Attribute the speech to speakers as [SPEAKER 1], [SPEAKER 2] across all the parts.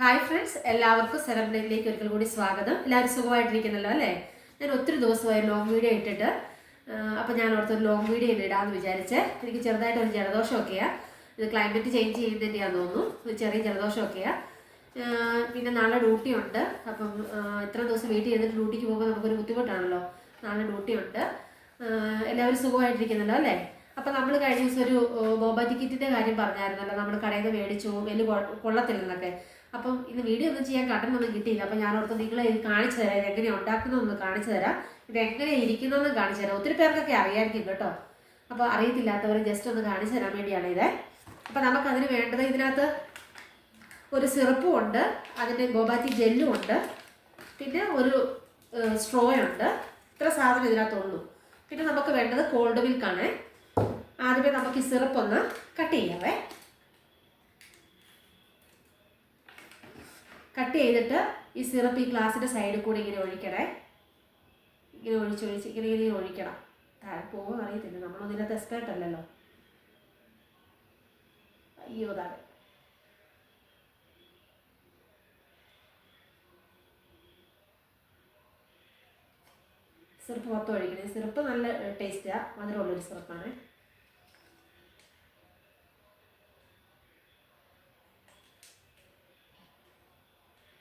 [SPEAKER 1] Hi friends എല്ലാവർക്കും സെലബ്രേറ്റിലേക്ക് ഒരിക്കൽ കൂടി സ്വാഗതം. എല്ലാവരും സുഖമായിട്ടിരിക്കുന്നല്ലോ അല്ലേ? ഞാൻ ഒത്തിരി ദിവസമായി ലോങ് വീഡിയോ ഇട്ടിട്ട് അപ്പോൾ ഞാൻ ഓർത്തൊരു ലോങ് വീഡിയോ ഇടാമെന്ന് വിചാരിച്ച് എനിക്ക് ചെറുതായിട്ട് ഒരു ജലദോഷമൊക്കെയാണ് ഇത് ക്ലൈമറ്റ് ചേഞ്ച് ചെയ്യുന്നതിന്റെയാന്ന് തോന്നുന്നു. ഒരു ചെറിയ ജലദോഷമൊക്കെയാണ് പിന്നെ നാളെ ഡ്യൂട്ടി ഉണ്ട്. അപ്പം ഇത്ര ദിവസം വീട്ടിൽ ചെയ്തിട്ട് ഡ്യൂട്ടിക്ക് പോകുമ്പോൾ നമുക്കൊരു ബുദ്ധിമുട്ടാണല്ലോ. നാളെ ഡ്യൂട്ടി ഉണ്ട്. എല്ലാവരും സുഖമായിട്ടിരിക്കുന്നല്ലോ അല്ലേ? അപ്പം നമ്മൾ കഴിഞ്ഞ ദിവസം ഒരു ബോബ ടിക്കറ്റിന്റെ കാര്യം പറഞ്ഞായിരുന്നല്ലോ. നമ്മൾ കടയിൽ നിന്ന് മേടിച്ചു വലിയ കൊള്ളത്തില്ലെന്നൊക്കെ. അപ്പം ഇന്ന് വീഡിയോ ഒന്നും ചെയ്യാൻ കട്ടനൊന്നും കിട്ടിയില്ല. അപ്പം ഞാൻ ഓർത്ത് നിങ്ങളെ ഇത് കാണിച്ചു തരാം. ഇത് എങ്ങനെയാണ് ഉണ്ടാക്കുന്നതെന്ന് കാണിച്ചു തരാം. ഇത് എങ്ങനെ ഇരിക്കുന്നതെന്ന് കാണിച്ചു തരാം. ഒത്തിരി പേർക്കൊക്കെ അറിയാമായിരിക്കും കേട്ടോ. അപ്പോൾ അറിയത്തില്ലാത്തവരെ ജസ്റ്റ് ഒന്ന് കാണിച്ചു തരാൻ വേണ്ടിയാണ് ഇത്. അപ്പം നമുക്കതിന് വേണ്ടത് ഇതിനകത്ത് ഒരു സിറപ്പും ഉണ്ട്. അതിന്റെ ഗോബാറ്റി ജെല്ലും ഉണ്ട്. പിന്നെ ഒരു സ്ട്രോ ഉണ്ട്. ഇത്ര സാധനം ഇതിനകത്തുള്ളൂ. പിന്നെ നമുക്ക് വേണ്ടത് കോൾഡ് മിൽക്കാണ് ആദ്യമേ നമുക്ക് ഈ സിറപ്പ് ഒന്ന് കട്ട് ചെയ്യാവേ. കട്ട് ചെയ്തിട്ട് ഈ സിറപ്പ് ഈ ഗ്ലാസിന്റെ സൈഡിൽ കൂടി ഇങ്ങനെ ഒഴിക്കണേ. ഇങ്ങനെ ഒഴിച്ചൊഴിച്ച് ഇങ്ങനെ ഇങ്ങനെ ഒഴിക്കണം. താഴെ പോകുമെന്ന് അറിയത്തില്ല. നമ്മളൊന്നും ഇതിനകത്ത് എക്സ്പേർട്ട് അല്ലല്ലോ അയ്യോ താഴെ സിറപ്പ് മൊത്തം ഒഴിക്കണേ. സിറപ്പ് നല്ല ടേസ്റ്റാണ് മധുരമുള്ളൊരു സിറപ്പാണ്.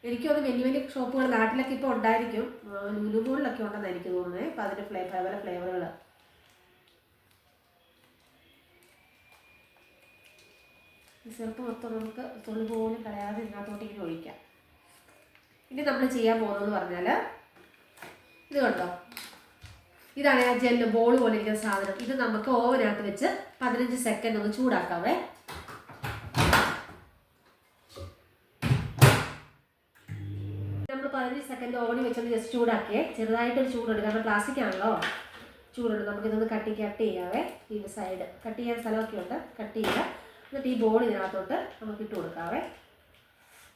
[SPEAKER 1] എനിക്കൊന്ന് വലിയ വലിയ ഷോപ്പുകൾ നാട്ടിലൊക്കെ ഇപ്പോൾ ഉണ്ടായിരിക്കും. ലുലുമോളിലൊക്കെ ഉണ്ടെന്ന് എനിക്ക് തോന്നുന്നത് അപ്പോൾ അതിന്റെ ഫ്ലേ പല ഫ്ലേവറുകൾ ഈ സിറപ്പ് മൊത്തം നമുക്ക് തുള്ളി പോലും കളയാതെ ഇതിനകത്തോട്ട് ഇങ്ങനെ ഒഴിക്കാം. ഇനി നമ്മൾ ചെയ്യാൻ പോകുന്നതെന്ന് പറഞ്ഞാൽ ഇത് കണ്ടോ? ഇതാണ് ആ ജെല്ല് ബോൾ പോലെ ഇരിക്കുന്ന സാധനം. ഇത് നമുക്ക് ഓവനകത്ത് വെച്ച് പതിനഞ്ച് സെക്കൻഡ് ഒന്ന് ചൂടാക്കാവേ നമ്മൾ പതിനഞ്ച് സെക്കൻഡ് ഓണി വെച്ചൊന്ന് ജസ്റ്റ് ചൂടാക്കിയേ ചെറുതായിട്ടൊരു ചൂടുണ്ട്. കാരണം പ്ലാസ്റ്റിക് ആണല്ലോ. ചൂടുണ്ട്. നമുക്കിതൊന്ന് കട്ടി കട്ട് ചെയ്യാവേ. ഈ സൈഡ് കട്ട് ചെയ്യാൻ സ്ഥലമൊക്കെ ഉണ്ട്. കട്ട് ചെയ്യുക എന്നിട്ട് ഈ ബോൾ ഇതിനകത്തോട്ട് നമുക്ക് ഇട്ട് കൊടുക്കാവേ.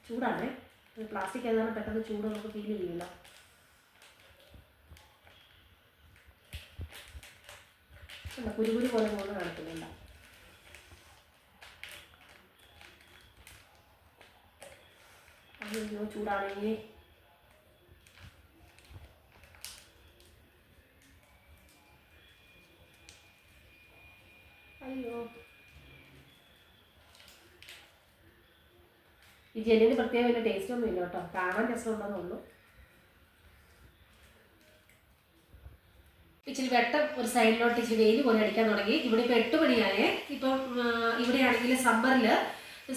[SPEAKER 1] ചൂടാണേ. പ്ലാസ്റ്റിക് ആയതുകൊണ്ട് പെട്ടെന്ന് ചൂട് നമുക്ക് ഫീൽ ചെയ്യില്ല അല്ല കുരുകുരു പോലെ പോകുന്ന കാണത്തില്ല ചൂടാണെങ്കിൽ അയ്യോ. ഈ ജെല്ലിന് പ്രത്യേക വലിയ ടേസ്റ്റ് ഒന്നും ഇല്ല കേട്ടോ. കാണാൻ രസമുണ്ടെന്നേ ഉള്ളൂ. ഇച്ചിരി വെട്ടം ഒരു സൈഡിലോട്ട് ഇച്ചിരി വെയിൽ പോലെ അടിക്കാൻ തുടങ്ങി. ഇവിടെ ഇപ്പോൾ എട്ട് മണിയായേ ഇപ്പം ഇവിടെയാണെങ്കിൽ സമ്മറിൽ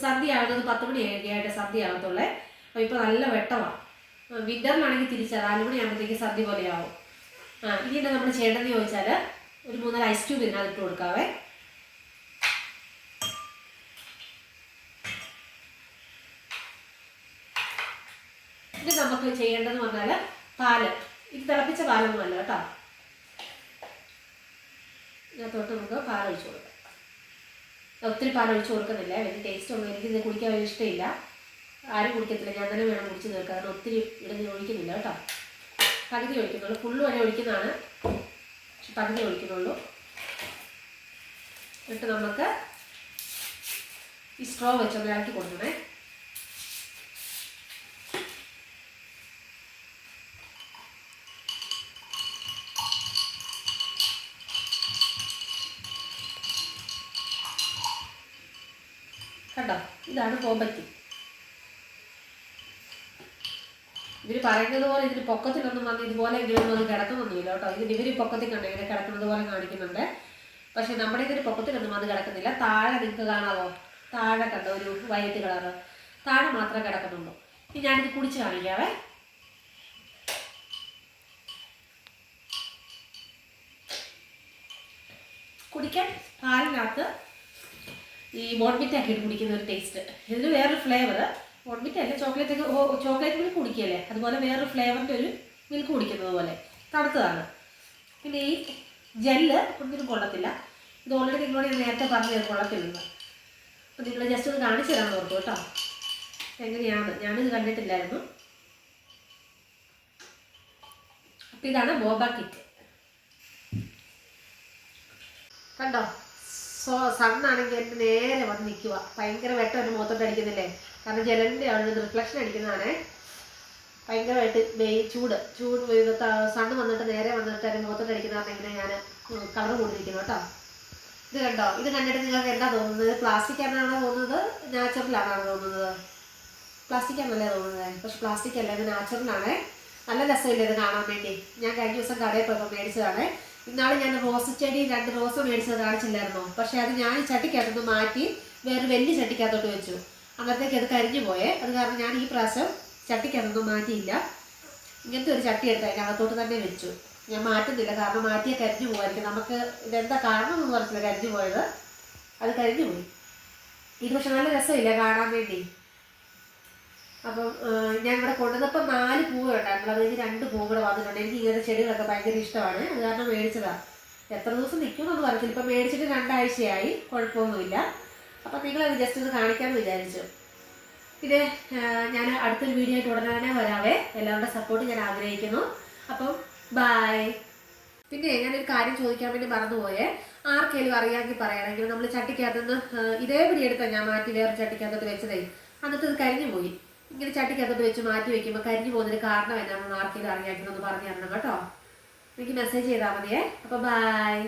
[SPEAKER 1] സന്ധ്യ ആകുന്നത് പത്ത് മണിയൊക്കെ ആയിട്ട് സന്ധ്യ ആകത്തുള്ളേ. അപ്പോൾ ഇപ്പോൾ നല്ല വെട്ടമാണ് വിന്ററിലാണെങ്കിൽ തിരിച്ചാൽ നാല് സദ്യ പോലെയാവും. ആ ഇനി നമ്മൾ ചെയ്യേണ്ടതെന്ന് ചോദിച്ചാൽ ഒരു മൂന്നാൽ ഐസ് ക്യൂബ് ഇതിനകത്ത് ഇട്ട് കൊടുക്കാവേ. ഇത് നമുക്ക് ചെയ്യേണ്ടതെന്ന് പറഞ്ഞാൽ പാൽ. ഇത് തിളപ്പിച്ച പാലൊന്നും അല്ല കേട്ടോ. ഇതിനകത്തോട്ട് നമുക്ക് പാൽ ഒഴിച്ച് കൊടുക്കാം ഒത്തിരി പാൽ ഒഴിച്ച് കൊടുക്കുന്നില്ല. വലിയ ടേസ്റ്റ് ഒന്നും എനിക്ക് ഇത് കുടിക്കാൻ ഇഷ്ടമില്ല. ആരും കുടിക്കത്തില്ല. ഞാൻ തന്നെ വേണം കുടിച്ച് തീർക്കാൻ. കാരണം ഒത്തിരി ഇടഞ്ഞ് ഒഴിക്കുന്നില്ല കേട്ടോ. പകുതി ഒഴിക്കുന്നുള്ളൂ. ഫുള്ള് വരെ ഒഴിക്കുന്നതാണ്. പക്ഷെ പകുതി ഒഴിക്കുന്നുള്ളൂ. എന്നിട്ട് നമുക്ക് ഈ സ്ട്രോ വെച്ചൊന്ന് ഇളക്കി കൊടുക്കണേ. ഇതാണ് കോമ്പത്തി ഇവർ പറയുന്നത് പോലെ ഇതിന് പൊക്കത്തിലൊന്നും വന്ന് ഇതുപോലെ ഇങ്ങനെയൊന്നും വന്ന് കിടക്കുന്നൊന്നുമില്ല കേട്ടോ. ഇതിന് ഇവർ പൊക്കത്തിൽ കണ്ടു ഇങ്ങനെ കിടക്കുന്നത് പോലെ കാണിക്കുന്നുണ്ട്. പക്ഷെ നമ്മുടെ ഇതിന് പൊക്കത്തിലൊന്നും വന്ന് കിടക്കുന്നില്ല. താഴെ നിങ്ങൾക്ക് കാണാമോ? താഴെ കണ്ടോ? ഒരു വൈറ്റ് കളറ് താഴെ മാത്രമേ കിടക്കുന്നുള്ളൂ. ഇനി ഞാനിത് കുടിച്ച് കാണിക്കാവേ. കുടിക്കാൻ പാലിനകത്ത് ഈ ബോൺമിറ്റ് ഒക്കെ ഇട്ട് കുടിക്കുന്ന ഒരു ടേസ്റ്റ് ഇതിന് വേറൊരു ഫ്ലേവർ ബോൺമിറ്റ് അല്ല ചോക്ലേറ്റ് ചോക്ലേറ്റ് മിൽക്ക് കുടിക്കുകയല്ലേ? അതുപോലെ വേറൊരു ഫ്ലേവറിന്റെ ഒരു മിൽക്ക് കുടിക്കുന്നത് പോലെ. തണുത്തതാണ്. പിന്നെ ഈ ജെല്ല് ഒന്നിനും കൊള്ളത്തില്ല. ഇത് ഓൾറെഡി നിങ്ങളോട് ഞാൻ നേരത്തെ പറഞ്ഞു കൊള്ളത്തില്ലെന്ന്. അപ്പോൾ നിങ്ങൾ ജസ്റ്റ് ഒന്ന് കാണിച്ചു തരാൻ ഓർത്തു കേട്ടോ. എങ്ങനെയാണ്? ഞാനിത് കണ്ടിട്ടില്ലായിരുന്നു. അപ്പോൾ ഇതാണ് ബോബ കിറ്റ്. കണ്ടോ? സോ സണ്ണാണെങ്കിൽ എന്റെ നേരെ വന്ന് നിൽക്കുക ഭയങ്കര വെട്ടം എന്റെ മുഖത്തോട്ട് അടിക്കുന്നില്ലേ? കാരണം ജലലിന്റെ അവിടെ നിന്ന് റിഫ്ലക്ഷൻ അടിക്കുന്നതാണ്. ഭയങ്കരമായിട്ട് വെയിൽ ചൂട്. ചൂട് സണ്ണ് വന്നിട്ട് നേരെ വന്നിട്ട് എന്റെ മുഖത്തോട്ട് അടിക്കുന്ന കാരണം ഇങ്ങനെ ഞാൻ കളർ കൂടിയിരിക്കുന്നു കേട്ടോ. ഇത് കണ്ടോ? ഇത് കണ്ടിട്ട് നിങ്ങൾക്ക് എന്താ തോന്നുന്നത്? പ്ലാസ്റ്റിക് ആണെന്നാണോ തോന്നുന്നത്? നാച്ചുറലാണോ തോന്നുന്നത്? പ്ലാസ്റ്റിക് ആണല്ലേ തോന്നുന്നത് പക്ഷെ പ്ലാസ്റ്റിക് അല്ല ഇത് നാച്ചുറലാണേ നല്ല രസമില്ല ഇത് കാണാൻ വേണ്ടി? ഞാൻ കഴിഞ്ഞ ദിവസം കടയിൽ പോയപ്പോൾ മേടിച്ചതാണ്. ഇന്നാളെ ഞാൻ റോസ് ചെടി രണ്ട് റോസ് മേടിച്ചത് കാണിച്ചില്ലായിരുന്നോ പക്ഷെ അത് ഞാൻ ചട്ടിക്കകത്തുനിന്ന് മാറ്റി വേറെ വലിയ ചട്ടിക്കകത്തോട്ട് വെച്ചു. അന്നത്തേക്ക് അത് കരിഞ്ഞു പോയേ. അത് കാരണം ഞാൻ ഈ പ്രാവശ്യം ചട്ടിക്കകത്തൊന്നും മാറ്റിയില്ല. ഇങ്ങനത്തെ ഒരു ചട്ടി എടുത്ത് അതിനകത്തോട്ട് തന്നെ വെച്ചു. ഞാൻ മാറ്റുന്നില്ല. കാരണം മാറ്റിയാൽ കരിഞ്ഞു പോകായിരിക്കും നമുക്ക് ഇതെന്താ കാരണം എന്ന് പറഞ്ഞില്ല കരിഞ്ഞു പോയത്. അത് കരിഞ്ഞു പോയി. ഇത് പക്ഷെ നല്ല രസമില്ല കാണാൻ വേണ്ടി. അപ്പം ഞാൻ ഇവിടെ കൊണ്ടുവന്നപ്പോൾ നാല് ഉണ്ടായിരുന്നു അതിൽ രണ്ട് പൂവ് കൂടെ വന്നിട്ടുണ്ട്. എനിക്ക് ഇങ്ങനത്തെ ചെടികളൊക്കെ ഭയങ്കര ഇഷ്ടമാണ്. അത് കാരണം മേടിച്ചതാണ് എത്ര ദിവസം നിൽക്കുമെന്നൊന്നും പറഞ്ഞില്ല ഇപ്പം മേടിച്ചിട്ട് രണ്ടാഴ്ചയായി. കുഴപ്പമൊന്നുമില്ല. അപ്പം നിങ്ങളത് ജസ്റ്റ് ഒന്ന് കാണിക്കാമെന്ന് വിചാരിച്ചു. പിന്നെ ഞാൻ അടുത്തൊരു വീഡിയോ ആയിട്ട് ഉടനെ തന്നെ വരാവേ. എല്ലാവരുടെ സപ്പോർട്ട് ഞാൻ ആഗ്രഹിക്കുന്നു. അപ്പം ബായ് പിന്നെ ഞാനൊരു കാര്യം ചോദിക്കാൻ വേണ്ടി മറന്നുപോയേ. ആർക്കെങ്കിലും അറിയാമെങ്കിൽ പറയണമെങ്കിൽ നമ്മൾ ചട്ടിക്കകത്തുനിന്ന് ഇതേപടി എടുത്താൽ ഞാൻ മാറ്റി വേറെ ചട്ടിക്കകത്തോട്ട് വെച്ചതേ. അന്നത്തെ ഇത് കരിഞ്ഞു പോയി ഇങ്ങനെ ചട്ടിക്കകത്തോട്ട് വെച്ച് മാറ്റി വെക്കുമ്പോൾ കരിഞ്ഞു പോകുന്നതിന് കാരണം എന്താണെന്ന് ആർക്കെങ്കിലും അറിയാമെന്ന് പറഞ്ഞു തരണം കേട്ടോ. എനിക്ക് മെസ്സേജ് ചെയ്താൽ മതിയേ. അപ്പോൾ ബായ്